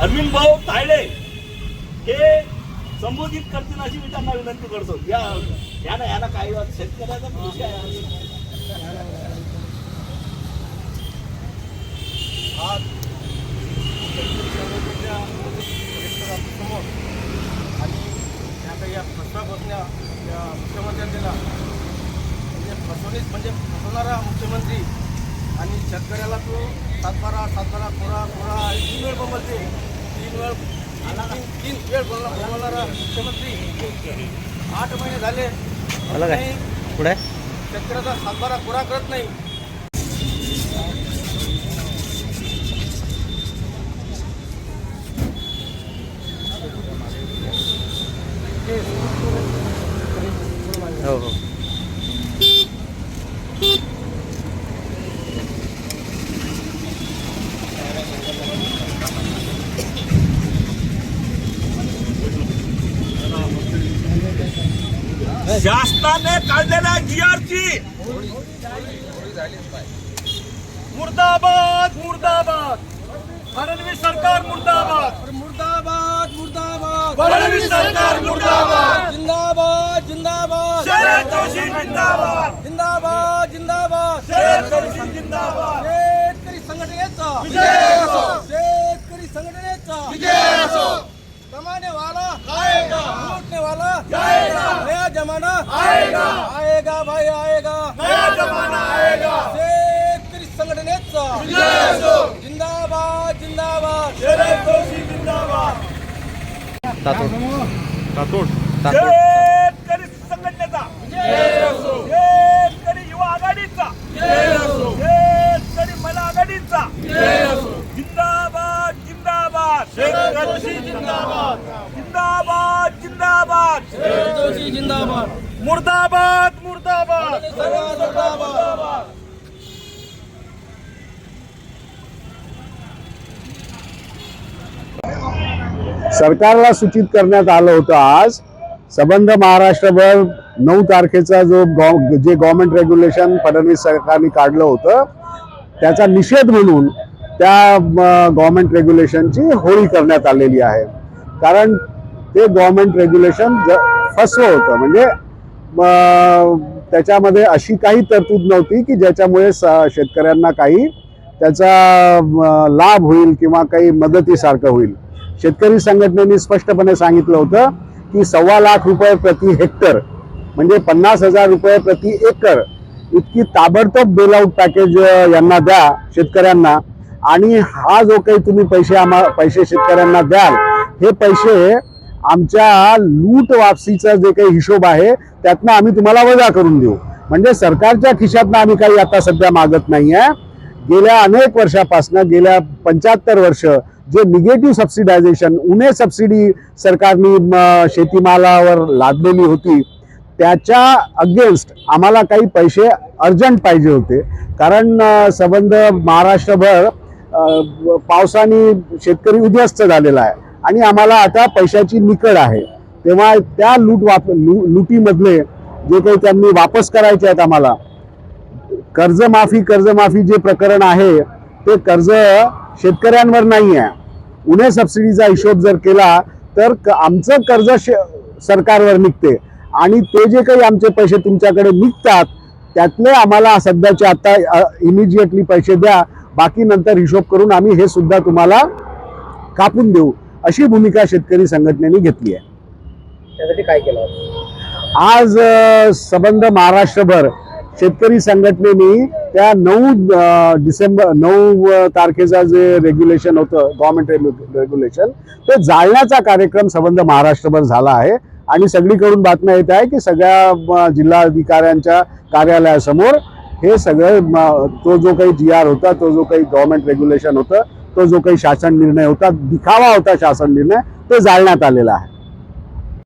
अरविंद भाऊ तायडे हे संबोधित करतील अशी मी त्यांना विनंती करतो या या ना या काही शेतकऱ्याचा विषय आहे. आज समोर आणि या काही या प्रस्ताव बसण्या या मुख्यमंत्र्यांनी म्हणजे फसवणीच म्हणजे फसवणारा मुख्यमंत्री आणि शेतकऱ्याला तो सातबारा सातबारा कोरा कोरा आणि तीन वेळ बोलते तीन वेळ तीन तीन वेळ बोलला बोलणारा मुख्यमंत्री. आठ महिने झाले. पुढे? शेतकऱ्याचा सातबारा कोरा करत नाही. हो हो. शासनाने काढलेल्या जीआरची मुर्दाबाद मुर्दाबाद. फडणवीस सरकार मुर्दाबाद. मुर्दाबाद मुर्दाबाद. फडणवीस सरकार मुर्दाबाद. जिंदाबाद जिंदाबाद. शरद जोशी जिंदाबाद. जिंदाबाद जिंदाबाद. शरद जोशी जिंदाबाद. शेतकरी संघटनेचा. विजय असो. शेतकरी संघटनेचा. विजय असो. कमाने वाला आएगा. लूटने वाला आएगा. आएगा भाई आएगा। नया जमाना आएगा। शेतकरी संघटनेचा विजय असो. जिंदाबाद जिंदाबाद। शरद जोशी जिंदाबाद। तातोड तातोड तातोड शेतकरी संघटनेचा शेतकरी युवा आघाडीचा। शेतकरी महिला आघाडीचा। जिंदाबाद जिंदाबाद। शेतकरी जिंदाबाद। जिंदाबाद जिंदाबाद। जोशी जिंदाबाद। मुर्दाबाद मुर्दाबाद. सरकारला सूचित करण्यात आलं होतं आज. संबंध महाराष्ट्रभर नऊ तारखेचा जो गॉ- जे गव्हर्नमेंट रेग्युलेशन फडणवीस सरकारने काढलं होतं त्याचा निषेध म्हणून त्या गव्हर्नमेंट रेग्युलेशनची होळी करण्यात आलेली आहे. कारण ते गव्हर्नमेंट रेग्युलेशन ज फसवं होतं. म्हणजे त्याच्यामध्ये अशी काही तरतूद नव्हती की ज्याच्यामुळे स शेतकऱ्यांना काही त्याचा लाभ होईल किंवा काही मदतीसारखं होईल. शेतकरी संघटनेने स्पष्टपणे सांगितलं होतं की सव्वा लाख रुपये प्रति हेक्टर म्हणजे पन्नास हजार रुपये प्रति एकर इतकी ताबडतोब बेलआउट पॅकेज यांना द्या शेतकऱ्यांना. आणि हा जो काही तुम्ही पैसे आम्हा पैसे शेतकऱ्यांना द्याल हे पैसे आमच्या लूट वापसीचा जे काही हिशोब आहे त्यातनं आम्ही तुम्हाला वजा करून देऊ. म्हणजे सरकारच्या खिशातनं आम्ही काही आता सध्या मागत नाही आहे गेल्या अनेक वर्षापासून गेल्या पंच्याहत्तर वर्ष जे निगेटिव्ह सबसिडायझेशन उणे सबसिडी सरकारने शेतीमालावर लादलेली होती त्याच्या अगेन्स्ट आम्हाला काही पैसे अर्जंट पाहिजे होते. कारण संबंध महाराष्ट्रभर पावसाने शेतकरी उद्ध्वस्त झालेला आहे. आणि आम्हाला आता पैशाची निकड आहे. तेव्हा त्या लूट वाप लू लुटीमधले जे काही त्यांनी वापस करायचे आहेत आम्हाला कर्जमाफी कर्जमाफी जे प्रकरण आहे ते कर्ज शेतकऱ्यांवर नाही आहे. उन्हे सबसिडीचा हिशोब जर केला तर क- आमचं कर्ज शे- सरकारवर निघते. आणि ते जे काही आमचे पैसे तुमच्याकडे निघतात त्यातले आम्हाला सध्याचे आता इमिजिएटली पैसे द्या. बाकी नंतर हिशोब करून आम्ही हे सुद्धा तुम्हाला कापून देऊ अशी भूमिका शेतकरी संघटनेने घेतली आहे. त्यासाठी काय केलं आज संबंध महाराष्ट्रभर शेतकरी संघटनेने त्या नऊ डिसेंबर नऊ तारखेचा जे रेग्युलेशन होतं गव्हर्नमेंट रेग्युलेशन ते जाळण्याचा कार्यक्रम संबंध महाराष्ट्रभर झाला आहे. आणि सगळीकडून बातम्या येत आहे की सगळ्या जिल्हाधिकाऱ्यांच्या कार्यालयासमोर हे सगळं तो जो काही जी आर होता तो जो काही गव्हर्नमेंट रेग्युलेशन होतं तो जो काही शासन निर्णय होता दिखावा होता शासन निर्णय तो जाळण्यात आलेला आहे.